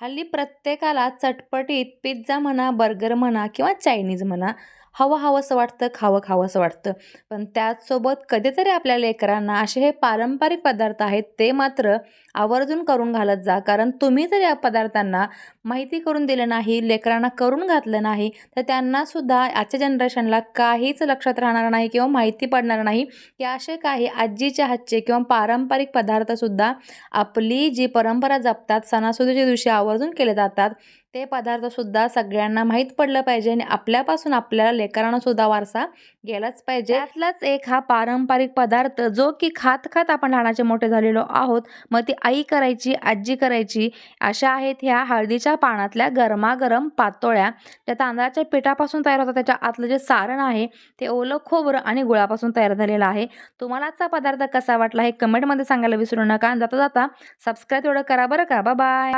हल्ली प्रत्येकाला चटपटीत पिझ्झा म्हणा बर्गर म्हणा किंवा चायनीज म्हणा हवं हवंसं वाटतं खावं खावंसं वाटतं. पण त्याचसोबत कधीतरी आपल्या लेकरांना असे हे पारंपरिक पदार्थ आहेत ते मात्र आवर्जून करून घालत जा. कारण तुम्ही जर या पदार्थांना माहिती करून दिलं नाही लेकरांना करून घातलं नाही तर त्यांनासुद्धा आजच्या जनरेशनला काहीच लक्षात राहणार नाही किंवा माहिती पडणार नाही की असे काही आजीच्या हातचे किंवा पारंपरिक पदार्थसुद्धा आपली जी परंपरा जपतात सणासुदीच्या दिवशी आवर्जून केले जातात ते पदार्थसुद्धा सगळ्यांना माहीत पडलं पाहिजे आणि आपल्यापासून आपल्याला लेकरांनासुद्धा वारसा गेलाच पाहिजे. त्यातलाच एक हा पारंपरिक पदार्थ जो की खात खात आपण लहानाचे मोठे झालेलो आहोत मग ती आई करायची आजी करायची अशा आहेत ह्या हळदीच्या पानातल्या गरमागरम पातोळ्या. त्या तांदळाच्या पिठापासून तयार होतात त्याच्या आतलं जे सारण आहे ते ओलं खोबरं आणि गुळापासून तयार झालेलं आहे. तुम्हाला आजचा पदार्थ कसा वाटला हे कमेंटमध्ये सांगायला विसरू नका. जाता जाता सबस्क्राईब एवढं करा बरं का. बाय